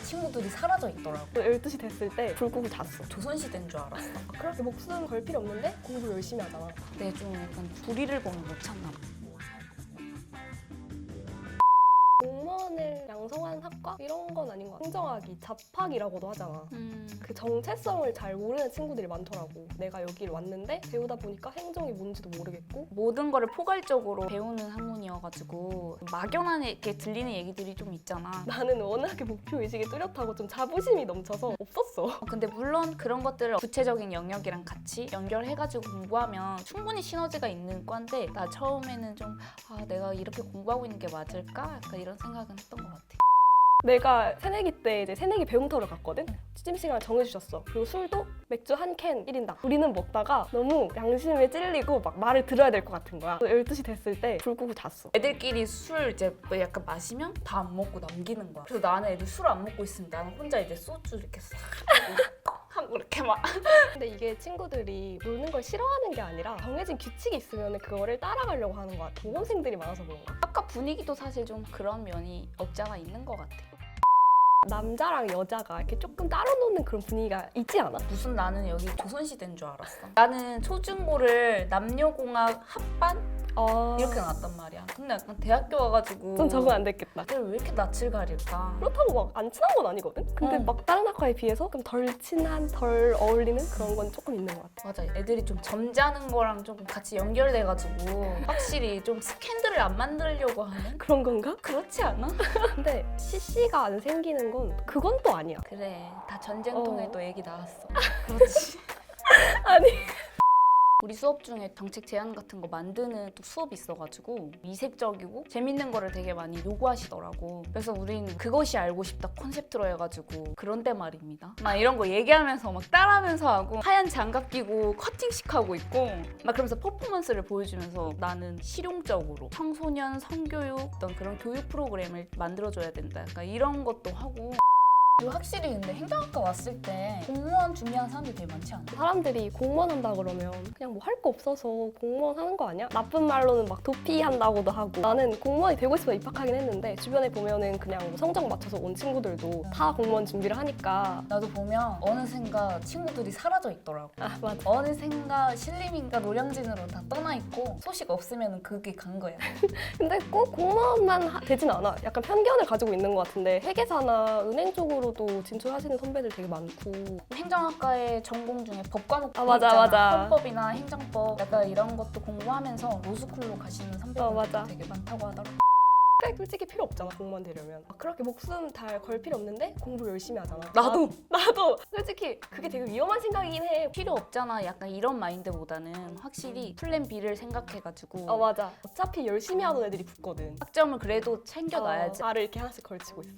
친구들이 사라져 있더라고. 12시 됐을 때 불 끄고 잤어. 조선시대인 줄 알았어. 그렇게 목숨 걸 필요 없는데 공부 열심히 하잖아. 근데 좀 약간 불의를 보면 못 참나 봐. 공무원을 양성 한 학과? 이런 건 아닌 것 같아. 행정학이 잡학이라고도 하잖아. 음. 그 정체성을 잘 모르는 친구들이 많더라고. 내가 여기를 왔는데 배우다 보니까 행정이 뭔지도 모르겠고 모든 거를 포괄적으로 배우는 학문이어가지고 막연하게 들리는 얘기들이 좀 있잖아. 나는 워낙에 목표 의식이 뚜렷하고 좀 자부심이 넘쳐서 없었어. 어, 근데 물론 그런 것들을 구체적인 영역이랑 같이 연결해가지고 공부하면 충분히 시너지가 있는 과인데 나 처음에는 좀 아, 내가 이렇게 공부하고 있는 게 맞을까? 약간 이런 생각은 했던 것 같아. 내가 새내기 때 이제 새내기 배움터를 갔거든? 취침 시간을 정해주셨어. 그리고 술도 맥주 한 캔 1인당. 우리는 먹다가 너무 양심에 찔리고 막 말을 들어야 될 것 같은 거야. 12시 됐을 때 불 끄고 잤어. 애들끼리 술 이제 뭐 약간 마시면 다 안 먹고 남기는 거야. 그래서 나는 애들 술 안 먹고 있으면 나는 혼자 이제 소주 이렇게 싹 하고 이렇게 막 근데 이게 친구들이 노는 걸 싫어하는 게 아니라 정해진 규칙이 있으면 그거를 따라가려고 하는 거야. 모범생들이 많아서 그런가? 아까 분위기도 사실 좀 그런 면이 없지 않아 있는 것 같아. 남자랑 여자가 이렇게 조금 따로 노는 그런 분위기가 있지 않아? 무슨 나는 여기 조선시대인 줄 알았어. 나는 초중고를 남녀공학 합반 아... 이렇게 나왔단 말이야. 근데 약간 대학교 와가지고 좀 적응 안 됐겠다. 왜 이렇게 낯을 가릴까? 그렇다고 막 안 친한 건 아니거든? 근데 응. 막 다른 학과에 비해서 좀 덜 친한, 덜 어울리는 그런 건 조금 있는 것 같아. 맞아. 애들이 좀 점잖은 거랑 조금 같이 연결돼가지고 확실히 좀 스캔들을 안 만들려고 하는? 그런 건가? 그렇지 않아? 근데 CC가 안 생기는 건 그건 또 아니야. 그래. 다 전쟁통에 어. 또 얘기 나왔어. 그렇지. 아니. 우리 수업 중에 정책 제안 같은 거 만드는 또 수업이 있어가지고 이색적이고 재밌는 거를 되게 많이 요구하시더라고. 그래서 우리는 그것이 알고 싶다 컨셉트로 해가지고 그런데 말입니다. 막 이런 거 얘기하면서 막 따라하면서 하고 하얀 장갑 끼고 커팅식 하고 있고 막 그러면서 퍼포먼스를 보여주면서 나는 실용적으로 청소년 성교육 어떤 그런 교육 프로그램을 만들어줘야 된다. 약간 이런 것도 하고. 그리고 확실히 근데 행정학과 왔을 때 공무원 준비하는 사람들이 되게 많지 않아? 사람들이 공무원 한다 그러면 그냥 뭐 할 거 없어서 공무원 하는 거 아니야? 나쁜 말로는 막 도피 한다고도 하고 나는 공무원이 되고 싶어 입학하긴 했는데 주변에 보면은 그냥 뭐 성적 맞춰서 온 친구들도 다 공무원 준비를 하니까 나도 보면 어느샌가 친구들이 사라져 있더라고. 아 맞아 어느샌가 신림인가 노량진으로 다 떠나 있고 소식 없으면 그게 간 거야. 근데 꼭 공무원만 하- 되진 않아 약간 편견을 가지고 있는 것 같은데 회계사나 은행 쪽으로 도 진출하시는 선배들 되게 많고 행정학과의 전공 중에 법 과목 아, 맞아, 있잖아. 맞아. 헌법이나 행정법 약간 이런 것도 공부하면서 로스쿨로 가시는 선배들 어, 맞아. 되게 많다고 하더라고. 근데 솔직히 필요 없잖아 공무원 되려면 막 그렇게 목숨 달 걸 필요 없는데 공부 열심히 하잖아 나도. 나, 나도 솔직히 그게 되게 위험한 생각이긴 해 필요 없잖아. 약간 이런 마인드보다는 확실히 플랜 B를 생각해가지고 어 맞아 어차피 열심히 하는 애들이 붙거든 학점을 그래도 챙겨놔야지. 어, 알을 이렇게 하나씩 걸치고 있어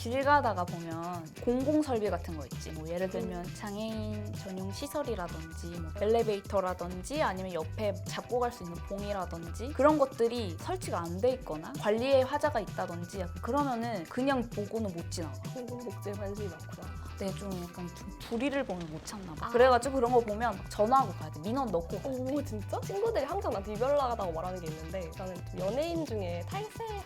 길 가다가 보면 공공 설비 같은 거 있지. 뭐 예를 들면 장애인 전용 시설이라든지 뭐 엘리베이터라든지 아니면 옆에 잡고 갈 수 있는 봉이라든지 그런 것들이 설치가 안 돼 있거나 관리에 하자가 있다든지 약간 그러면은 그냥 보고는 못 지나가. 공공복지에 관심이 많구나 근데 좀 약간 좀 불의를 보면 못 참나 봐. 아. 그래가지고 그런 거 보면 막 전화하고 가야 돼. 민원 넣고 가. 오 진짜? 친구들이 항상 나한테 유별나가다고 말하는 게 있는데 나는 좀 연예인 중에 있잖아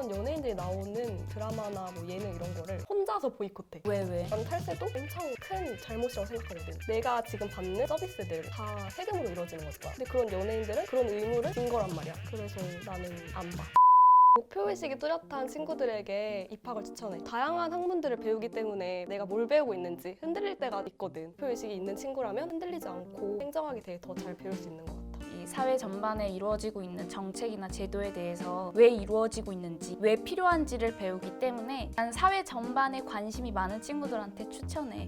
음. 그런 연예인들이 나오는 드라마나 뭐 예능 이런 거를 혼자서 보이콧해 왜 왜? 난 탈세도 엄청 큰 잘못이라고 생각하거든. 내가 지금 받는 서비스들 다 세금으로 이루어지는 거잖아. 근데 그런 연예인들은 그런 의무를 진 거란 말이야. 그래서 나는 안 봐. 목표의식이 뚜렷한 친구들에게 입학을 추천해. 다양한 학문들을 배우기 때문에 내가 뭘 배우고 있는지 흔들릴 때가 있거든. 목표의식이 있는 친구라면 흔들리지 않고 행정학에 대해 더잘 배울 수 있는 것 같아. 이 사회 전반에 이루어지고 있는 정책이나 제도에 대해서 왜 이루어지고 있는지, 왜 필요한지를 배우기 때문에 난 사회 전반에 관심이 많은 친구들한테 추천해.